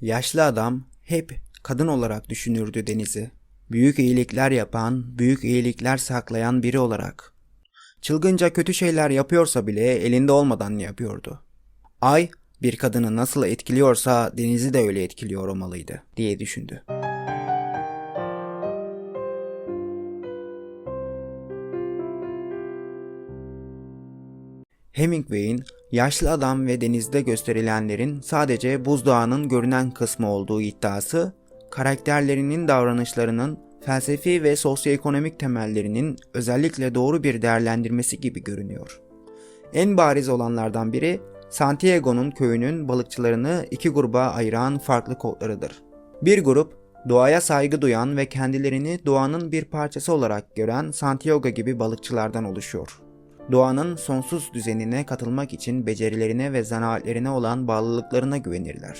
Yaşlı adam hep kadın olarak düşünürdü Deniz'i. Büyük iyilikler yapan, büyük iyilikler saklayan biri olarak. Çılgınca kötü şeyler yapıyorsa bile elinde olmadan yapıyordu. Ay bir kadını nasıl etkiliyorsa Deniz'i de öyle etkiliyor olmalıydı diye düşündü. Hemingway'in yaşlı adam ve denizde gösterilenlerin sadece buzdağının görünen kısmı olduğu iddiası, karakterlerinin davranışlarının felsefi ve sosyoekonomik temellerinin özellikle doğru bir değerlendirmesi gibi görünüyor. En bariz olanlardan biri Santiago'nun köyünün balıkçılarını iki gruba ayıran farklı kodlarıdır. Bir grup doğaya saygı duyan ve kendilerini doğanın bir parçası olarak gören Santiago gibi balıkçılardan oluşuyor doğanın sonsuz düzenine katılmak için becerilerine ve zanaatlerine olan bağlılıklarına güvenirler.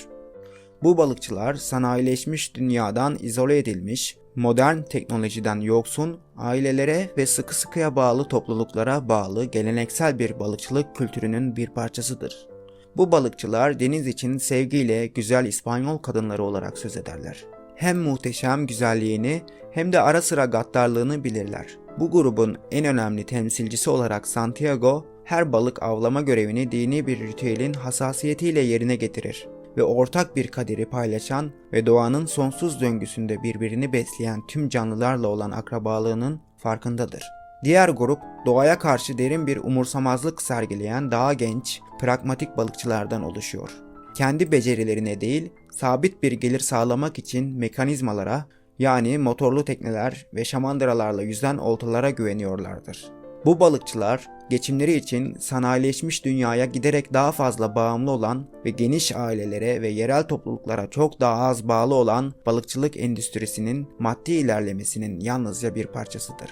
Bu balıkçılar sanayileşmiş dünyadan izole edilmiş, modern teknolojiden yoksun, ailelere ve sıkı sıkıya bağlı topluluklara bağlı geleneksel bir balıkçılık kültürünün bir parçasıdır. Bu balıkçılar deniz için sevgiyle güzel İspanyol kadınları olarak söz ederler. Hem muhteşem güzelliğini hem de ara sıra gaddarlığını bilirler. Bu grubun en önemli temsilcisi olarak Santiago, her balık avlama görevini dini bir ritüelin hassasiyetiyle yerine getirir ve ortak bir kaderi paylaşan ve doğanın sonsuz döngüsünde birbirini besleyen tüm canlılarla olan akrabalığının farkındadır. Diğer grup doğaya karşı derin bir umursamazlık sergileyen daha genç, pragmatik balıkçılardan oluşuyor. Kendi becerilerine değil, sabit bir gelir sağlamak için mekanizmalara yani motorlu tekneler ve şamandıralarla yüzen oltalara güveniyorlardır. Bu balıkçılar geçimleri için sanayileşmiş dünyaya giderek daha fazla bağımlı olan ve geniş ailelere ve yerel topluluklara çok daha az bağlı olan balıkçılık endüstrisinin maddi ilerlemesinin yalnızca bir parçasıdır.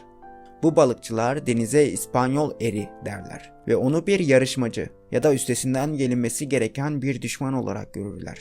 Bu balıkçılar denize İspanyol eri derler ve onu bir yarışmacı ya da üstesinden gelinmesi gereken bir düşman olarak görürler.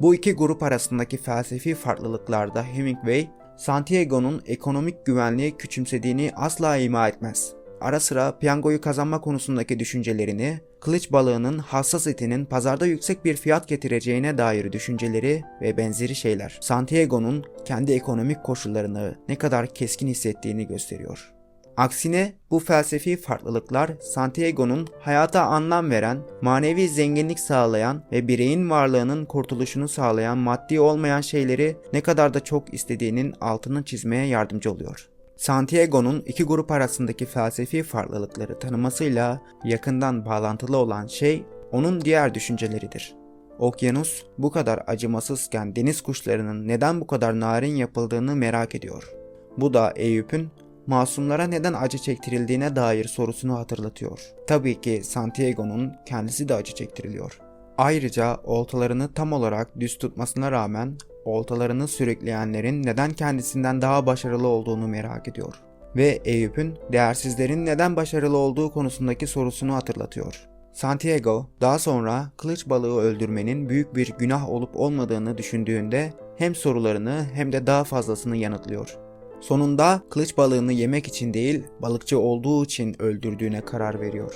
Bu iki grup arasındaki felsefi farklılıklarda Hemingway, Santiago'nun ekonomik güvenliği küçümsediğini asla ima etmez. Ara sıra piyangoyu kazanma konusundaki düşüncelerini, kılıç balığının hassas etinin pazarda yüksek bir fiyat getireceğine dair düşünceleri ve benzeri şeyler Santiago'nun kendi ekonomik koşullarını ne kadar keskin hissettiğini gösteriyor. Aksine bu felsefi farklılıklar Santiago'nun hayata anlam veren, manevi zenginlik sağlayan ve bireyin varlığının kurtuluşunu sağlayan maddi olmayan şeyleri ne kadar da çok istediğinin altını çizmeye yardımcı oluyor. Santiago'nun iki grup arasındaki felsefi farklılıkları tanımasıyla yakından bağlantılı olan şey onun diğer düşünceleridir. Okyanus bu kadar acımasızken deniz kuşlarının neden bu kadar narin yapıldığını merak ediyor. Bu da Eyüp'ün masumlara neden acı çektirildiğine dair sorusunu hatırlatıyor. Tabii ki Santiago'nun kendisi de acı çektiriliyor. Ayrıca oltalarını tam olarak düz tutmasına rağmen oltalarını sürükleyenlerin neden kendisinden daha başarılı olduğunu merak ediyor. Ve Eyüp'ün değersizlerin neden başarılı olduğu konusundaki sorusunu hatırlatıyor. Santiago daha sonra kılıç balığı öldürmenin büyük bir günah olup olmadığını düşündüğünde hem sorularını hem de daha fazlasını yanıtlıyor. Sonunda kılıç balığını yemek için değil, balıkçı olduğu için öldürdüğüne karar veriyor.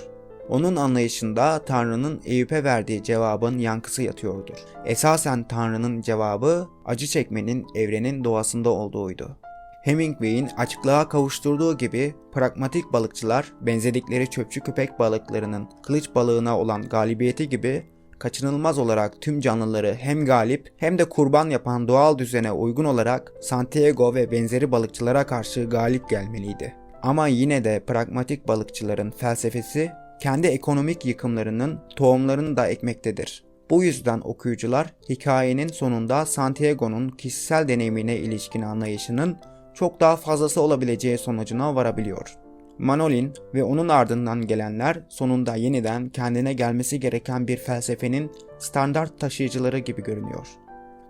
Onun anlayışında Tanrı'nın Eyüp'e verdiği cevabın yankısı yatıyordur. Esasen Tanrı'nın cevabı acı çekmenin evrenin doğasında olduğuydu. Hemingway'in açıklığa kavuşturduğu gibi pragmatik balıkçılar benzedikleri çöpçü köpek balıklarının kılıç balığına olan galibiyeti gibi kaçınılmaz olarak tüm canlıları hem galip hem de kurban yapan doğal düzene uygun olarak Santiago ve benzeri balıkçılara karşı galip gelmeliydi. Ama yine de pragmatik balıkçıların felsefesi kendi ekonomik yıkımlarının tohumlarını da ekmektedir. Bu yüzden okuyucular hikayenin sonunda Santiago'nun kişisel deneyimine ilişkin anlayışının çok daha fazlası olabileceği sonucuna varabiliyor. Manolin ve onun ardından gelenler sonunda yeniden kendine gelmesi gereken bir felsefenin standart taşıyıcıları gibi görünüyor.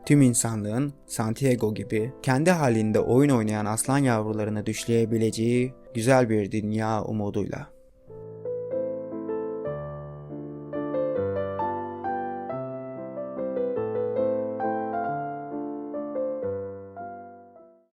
Tüm insanlığın Santiago gibi kendi halinde oyun oynayan aslan yavrularını düşleyebileceği güzel bir dünya umuduyla.